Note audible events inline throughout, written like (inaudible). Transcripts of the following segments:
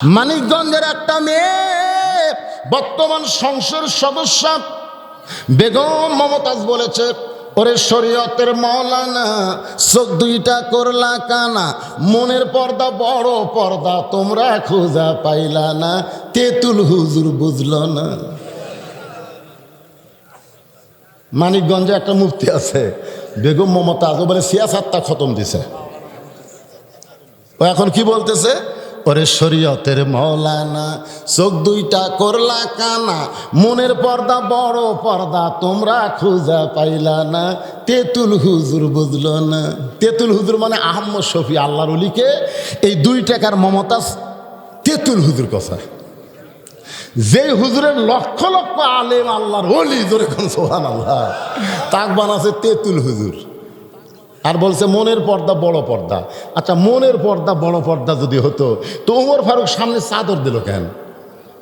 মানিকগঞ্জের একটা মেয়ে, বর্তমান সংসদ সদস্য, বেগম মমতাজ বলেছে, ওরে শরীয়তের মৌলানা চোখ দুইটা করলা কানা, মনের পর্দা বড় পর্দা, তোমরা খোঁজা পাইলা না, তেঁতুল হুজুর বুঝল না। মানিকগঞ্জে একটা মুফতি আছে, বেগম মমতাজ ও বলে, সিয়াসাতটা খতম দিছে। ও এখন কি বলতেছে? ওরে শরীয়তের মৌলানা। চোখ দুইটা করলা কানা, মনের পর্দা বড় পর্দা, তোমরা খুঁজা পাইলা না। তেঁতুল হুজুর বুঝলো না। তেঁতুল হুজুর মানে আহম্মদ শফি, আল্লাহর অলিকে। এই দুই টাকার মমতাজ তেঁতুল হুজুর কথা। যে হুজুরের লক্ষ লক্ষ আলেম আল্লাহর অলি, জোরে কোন সোহান আল্লাহ তাক বানাছে তেঁতুল হুজুর। আর বলছে, মনের পর্দা বড় পর্দা। আচ্ছা মনের পর্দা বড় পর্দা যদি হতো, তো উমর ফারুক সামনে চাদর দিল কেন?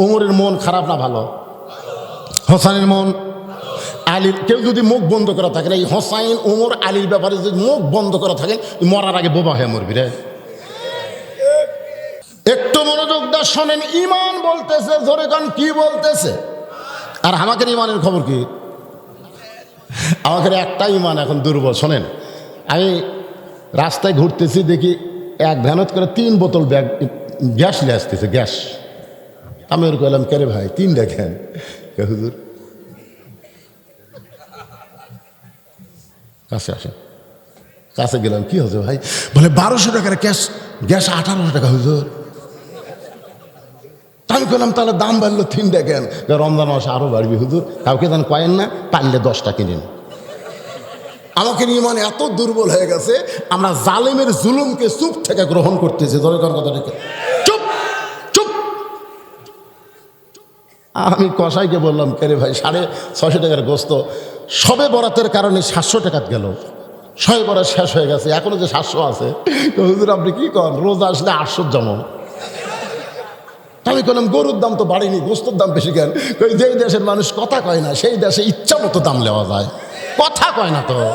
উমরের মন খারাপ না ভালো? হোসাইনের মন? আলীর কেউ যদি মুখ বন্ধ করা থাকে এই হোসাইন, উমর, আলীর ব্যাপারে যদি মুখ বন্ধ করা থাকে মরার আগে বোবা হয়ে মরবি রে। একটু মনোযোগ দা শোনেন, ইমান বলতেছে, জোরে কান, কি বলতেছে? আর আমাকে ইমানের খবর কি? আমাকে একটা ইমান এখন দুর্বল, শোনেন। আমি রাস্তায় ঘুরতেছি, দেখি এক ভ্যানত করে তিন বোতল ব্যাগ, গ্যাস নিয়ে আসতেছে, গ্যাস। আমি ওর কইলাম কেরে ভাই, তিন দেখেন। হুজুর। কাছে আসেন কাছে গেলাম, কি হচ্ছে ভাই? বলে, বারোশো টাকার গ্যাস গ্যাস আঠারোশো টাকা, হুজুর। আমি করলাম তাহলে দাম বাড়লো তিন দেখেন। রমজান মাসে আরও বাড়বি, হুজুর। কাউকে যেন কয়েন না, পারলে দশটা কিনেন। আমাকে নিয়ে মানে এত দুর্বল হয়ে গেছে, আমরা জালেমের জুলুমকে চুপ থেকে গ্রহণ করতেছি দরকার কথা রেখে চুপ চুপ। আমি কষাইকে বললাম কেরে ভাই, সাড়ে ছশো টাকার গোস্ত। সবে বরাতের কারণে সাতশো টাকা গেল। সবে বরাত শেষ হয়ে গেছে, এখনও যে সাতশো আছে হুজুর, আপনি কি করেন? রোজ আসলে আটশোর জমা আমি বললাম গরুর দাম তো বাড়েনি, গোস্তর দাম বেশি কেন? যেই দেশের মানুষ কথা কয় না, সেই দেশে ইচ্ছা মতো দাম নেওয়া যায়। কথা কয় না তো।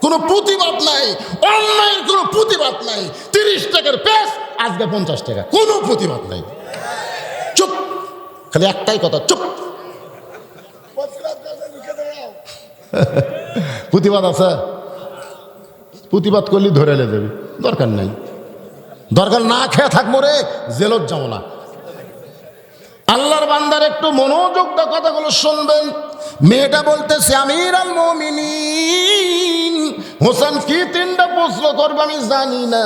কোনো প্রতিবাদ নাই, অন্যায়ের কোনো প্রতিবাদ নাই। তিরিশ টাকার পেস আজকে পঞ্চাশ টাকা। কোনো প্রতিবাদ নাই। চুপ। খালি একটাই কথা, চুপ। (laughs) প্রতিবাদ আছে? প্রতিবাদ করলে ধরে এলে যাবি। দরকার নাই। দরকার না খেয়ে থাকব রে জেলত যাব না। আল্লাহর বান্দার একটু মনোযোগ দা কথাগুলো শুনবেন। মেয়েটা বলতেছে আমির আল হোসেন কি তিনটা প্রশ্ন করবে আমি জানি না।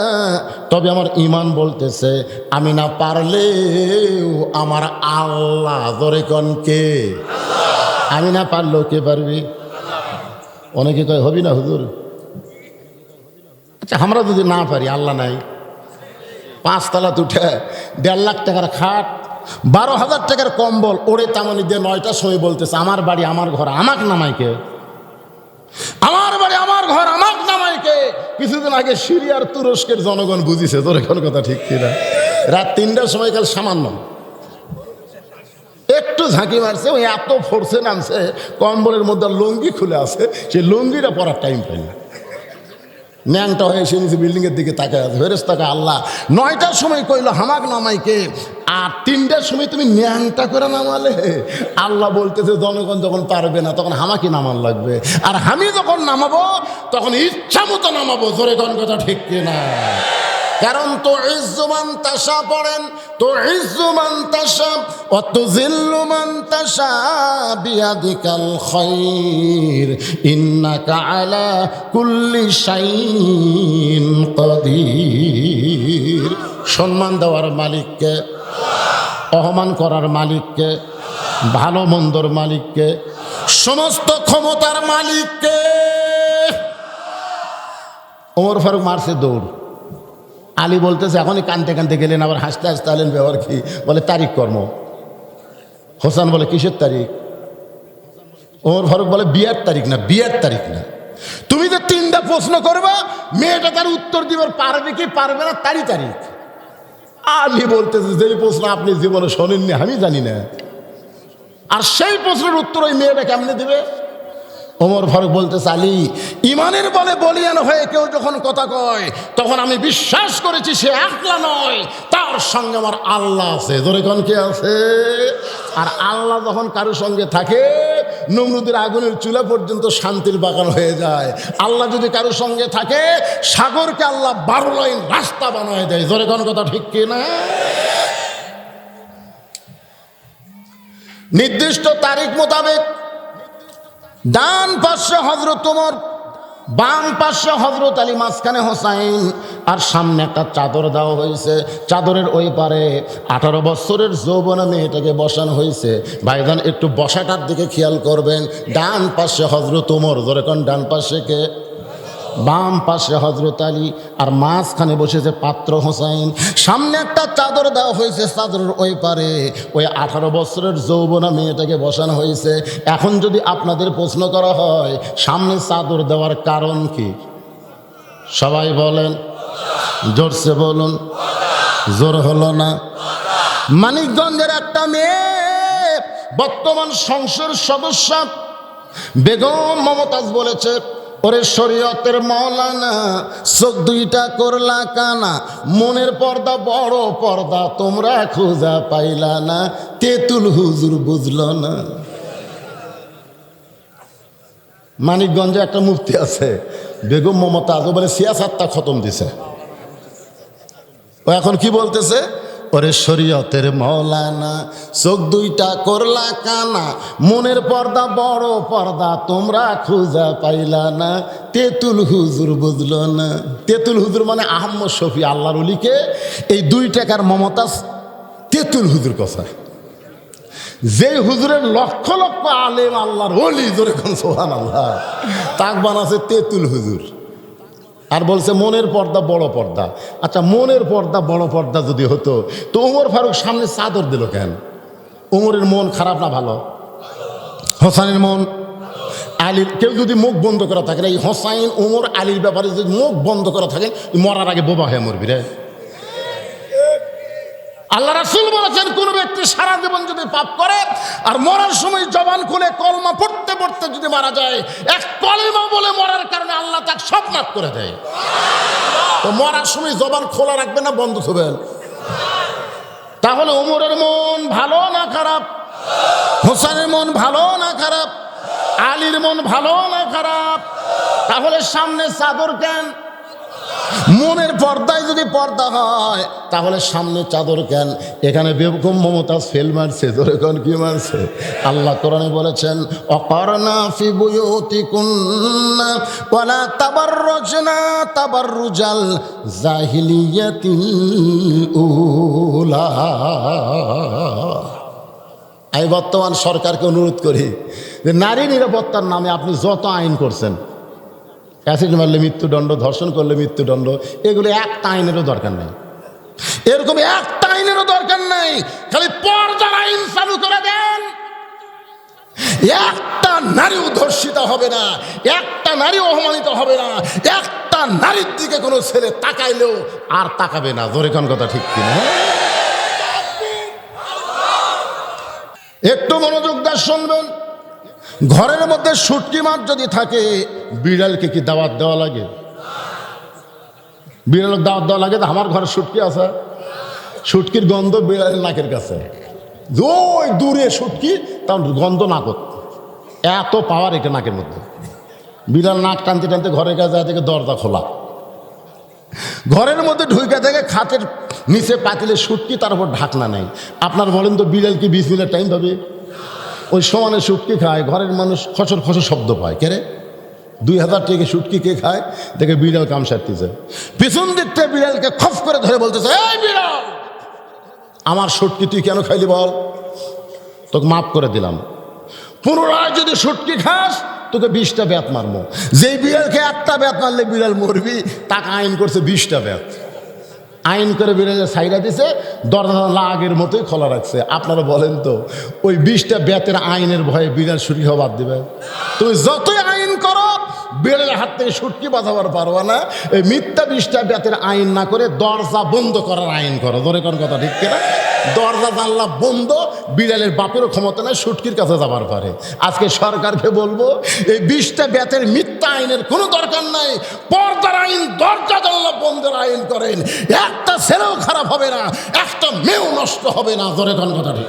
তবে আমার ইমান বলতেছে, আমি না পারলেও আমার আল্লাহ ধরে কন কে? আমি না পারলেও কে পারবি? অনেকে কয়, হবি না হুজুর? আচ্ছা আমরা যদি না পারি, আল্লাহ নাই। পাঁচতলা উঠে দেড় লাখ টাকার খাট বারো হাজার টাকার কম্বল, ওরে তামানি দিয়ে নয়টা সময় বলতেছে, আমার বাড়ি, আমার ঘর, আমাক নামাইকে আমার বাড়ি, আমার ঘর, আমাক নামাইকে কিছুদিন আগে সিরিয়ার তুরস্কের জনগণ বুঝিছে, তোর এখন কথা ঠিক কিনা? রাত তিনটার সময় কাল সামান্য। একটু ঝাঁকি মারছে, ওই এত ফোর্সে নামছে, কম্বলের মধ্যে লুঙ্গি খুলে আছে, সেই লুঙ্গিটা পরার টাইম পাই না। ন্যাংটা হয়ে সে নিচে বিল্ডিংয়ের দিকে তাকায় আছে। ফেরেস তাকে আল্লাহ, নয়টার সময় কইলো, হামাক নামাইকে। আর তিনটার সময় তুমি ন্যাংটা করে নামালে। আল্লাহ বলতেছে, জনগণ যখন পারবে না, তখন হামাকি নামান লাগবে। আর আমি যখন নামাবো, তখন ইচ্ছা মতো নামাবো। জোরে কথা ঠিক কিনা? কারণ তো ইজ্জুমান তাসা পড়েন, তো ইজ্জুমান তাসা অত জিল্লুমান তাসা বিয়াদিকাল খৈর ইন্নাকা আলা কুল্লি শাইন কদির। সম্মান দেওয়ার মালিককে, অপমান করার মালিককে, ভালো মন্দর মালিককে, সমস্ত ক্ষমতার মালিককে। ওমর ফারুক মারছে দৌড়। আলী বলতেছে, এখনই কানতে কানতে গেলেন, আবার হাসতে হাসতে আলেন, ব্যবহার কি? বলে, তারিখ কর্ম। হোসান বলে, কিসের তারিখ? ওমর ফারুক বলে, বিয়ের তারিখ না, বিয়ের তারিখ না। তুমি যে তিনটা প্রশ্ন করবা, মেয়েটা তার উত্তর দিবার পারবে কি পারবে না, তারই তারিখ। আলী বলতেছে, যেই প্রশ্ন আপনি জীবনে শোনেননি, আমি জানি না। আর সেই প্রশ্নের উত্তর ওই মেয়েটা কেমনে দিবে? ওমর ফারুক বলতে চালি ইমানের বলে বলিয়ান হয়ে কেউ যখন কথা কয়, তখন আমি বিশ্বাস করেছি সে একলা নয়, তার সঙ্গে আমার আল্লাহ আছে। কোন কে আছে? আর আল্লাহ যখন কারোর সঙ্গে থাকে, নমরুদের আগুনের চুলা পর্যন্ত শান্তির বাগান হয়ে যায়। আল্লাহ যদি কারোর সঙ্গে থাকে, সাগরকে আল্লাহ বারো লাইন রাস্তা বানায় দেয়। কোন কথা ঠিক কিনা নির্দিষ্ট তারিখ মোতাবেক ডান পাশে হজরত তোমার বাম পাশে হজরত আলী, মাঝখানে হোসাইন, আর সামনে একটা চাদর দেওয়া হয়েছে। চাদরের ওই পারে আঠারো বছরের যৌবনা মেয়েটাকে বসানো হয়েছে। ভাইজান, একটু বসাটার দিকে খেয়াল করবেন। ডান পাশে হজরত ওমর ধরে ডান পাশে কে? বাম পাশে হজরত আলী আর মাঝখানে বসেছে পাত্র হোসাইন। সামনে একটা চাদর দেওয়া হয়েছে চাদরের ওই পারে। ওই আঠারো বছরের যৌবনা মেয়েটাকে বসানো হয়েছে। এখন যদি আপনাদের প্রশ্ন করা হয়, সামনে চাদর দেওয়ার কারণ কি? সবাই বলেন, জোরসে বলুন, জোর হলো না? মানিকগঞ্জের একটা মেয়ে, বর্তমান সংসদ সদস্য বেগম মমতাজ বলেছে ওরে শরীয়তের মৌলানা, চোখ দুইটা করলা কানা, মনের পর্দা বড় পর্দা তোমরা খোঁজা পাইলা না, তেঁতুল হুজুর বুঝল না। মানিকগঞ্জে একটা মুফতি আছে, বেগম মমতা ও বলে সিয়াসাতটা খতম দিছে। ও এখন কি বলতেছে? ওরে শরীয়তের মৌলানা, চোখ দুইটা করলা কানা, মনের পর্দা বড় পর্দা তোমরা খুঁজা পাইলা না, তেঁতুল হুজুর বুঝল না। তেঁতুল হুজুর মানে আহম্মদ শফি, আল্লাহর অলিকে এই দুই টাকার মমতাজ তেঁতুল হুজুর কথা যে হুজুরের লক্ষ লক্ষ আলেম আল্লাহর অলি জোরে কোন সোহান আল্লাহ তাক বানাছে তেঁতুল হুজুর। আর বলছে, মনের পর্দা বড় পর্দা। আচ্ছা মনের পর্দা বড় পর্দা যদি হতো, তো উমর ফারুক সামনে চাদর দিল কেন? উমরের মন খারাপ না ভালো? হোসাইনের মন? আলীর, কেউ যদি মুখ বন্ধ করা থাকে, এই হোসাইন, উমর, আলীর ব্যাপারে যদি মুখ বন্ধ করা থাকে, মরার আগে বোবা হয়ে মরবি রে। আল্লাহ রাসুল বলেছেন, কোন ব্যক্তি সারা জীবন যদি পাপ করে আর মরার সময় জবান খুলে কলমা পড়তে পড়তে যদি মারা যায়, এক কলমা বলে মরার কারণে আল্লাহ তাকে সব মাফ করে দেয়। তো মরার সময় জবান খোলা রাখবেন না, বন্ধ থবেন তাহলে ওমরের মন ভালো না খারাপ? হোসেনের মন ভালো না খারাপ? আলীর মন ভালো না খারাপ? তাহলে সামনে চাদর কেন? মনের পর্দায় যদি পর্দা হয়, তাহলে সামনে চাদর কেন? এখানে বেবকুম মমতাজ ফেল মারছে ধরে কোন কি মারছে? আল্লাহ কোরআনে বলেছেন অকরনা ফি বুয়ুতিকুন্না, ওয়ালা তাবাররুজনা তাবাররুজাল জাহিলিয়াতিল উলা। আমি বর্তমান সরকারকে অনুরোধ করি যে, নারী নিরাপত্তার নামে আপনি যত আইন করছেন অ্যাসিড মারলে মৃত্যুদণ্ড, ধর্ষণ করলে মৃত্যুদণ্ড, এগুলো একটা আইনেরও দরকার নেই। এরকম একটা আইনেরও দরকার নেই। খালি পর্দার আইন চালু করে দেন। একটা নারীও ধর্ষিত হবে না, একটা নারী অপমানিত হবে না, একটা নারীর দিকে কোনো ছেলে তাকাইলেও আর তাকাবে না। জোরে কোন কথা ঠিক কিনা? একটু মনোযোগ দিয়ে শুনবেন। ঘরের মধ্যে শুটকি মাছ যদি থাকে, বিড়ালকে কি দাওয়াত দেওয়া লাগে? বিড়াল দাওয়াত দেওয়া লাগে তো আমার ঘরে শুটকি আছে? শুটকির গন্ধ বিড়ালের নাকের কাছে। ওই দূরে শুটকি, তার গন্ধ না নাকত। এত পাওয়ার এটা নাকের মধ্যে। বিড়াল নাক টানতে টানতে ঘরের কাছে যায় থেকে দরজা খোলা। ঘরের মধ্যে ঢুকে থেকে খাটের নিচে পাতিলে শুটকি, তার উপর ঢাকনা নেই। আপনার বলেন তো বিড়াল কি বিশ মিনিট টাইম পাবে? ওই সমানে শুটকি খায়, ঘরের মানুষ খসর খসর শব্দ পায়। কে রে? দুই হাজার টাকা শুটকি কে খায়? দেখে বিড়াল কাম সারতেছে। পিছন দিকটা বিড়ালকে খফ করে ধরে বলতেছে বিড়াল, আমার শুটকি তুই কেন খাইলি বল? তোকে মাফ করে দিলাম। পুনরায় যদি শুটকি খাস, তোকে বিশটা ব্যাত মারবো যেই বিড়ালকে একটা ব্যাত মারলে বিড়াল মরবি, তাকে আইন করছে বিশটা ব্যাত। আইন করে বিড়ালের সাইরা দিছে, দরজা লাগের মতোই খোলা রাখছে। আপনারা বলেন তো, ওই বিষটা ব্যাতের আইনের ভয়ে বিড়াল সুরি হওয়া বাদ দেবে? তুমি যতই আইন করো, বিড়ালের হাত থেকে সুটকি বাঁধাবার পারবা না। এই মিথ্যা বিষটা ব্যাতের আইন না করে দরজা বন্ধ করার আইন করো। ধরে কোন কথা ঠিক কিনা? দরজা জানলা বন্ধ, বিড়ালের বাপেরও ক্ষমতা নাই, সুটকির কাছে যাবার পারে আজকে সরকারকে বলব, এই বিশটা ব্যাতের মিথ্যা আইনের কোনো দরকার নাই। পর্দার আইন, দরজা জানলা বন্ধের আইন করেন। একটা ছেলেও খারাপ হবে না, একটা মেয়েও নষ্ট হবে না। ধরে কোন কথা ঠিক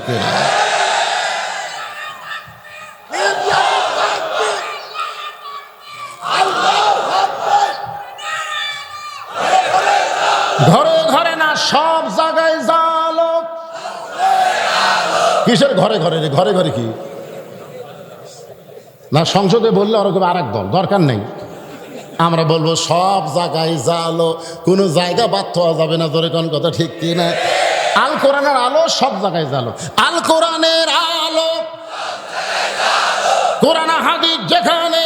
ঘরে ঘরে না, সব জায়গায় কিসের ঘরে ঘরে রে ঘরে ঘরে কি? না, সংসদে বললে ওরকম আর এক দল, দরকার নেই। আমরা বলব সব জায়গায় জালো, কোনো জায়গা বাদ হওয়া যাবে না, ধরে কোন কথা ঠিক কি না? আল কোরআনের আলো সব জায়গায় জালো। আল কোরআনের আলো কোরআন হাদিস যেখানে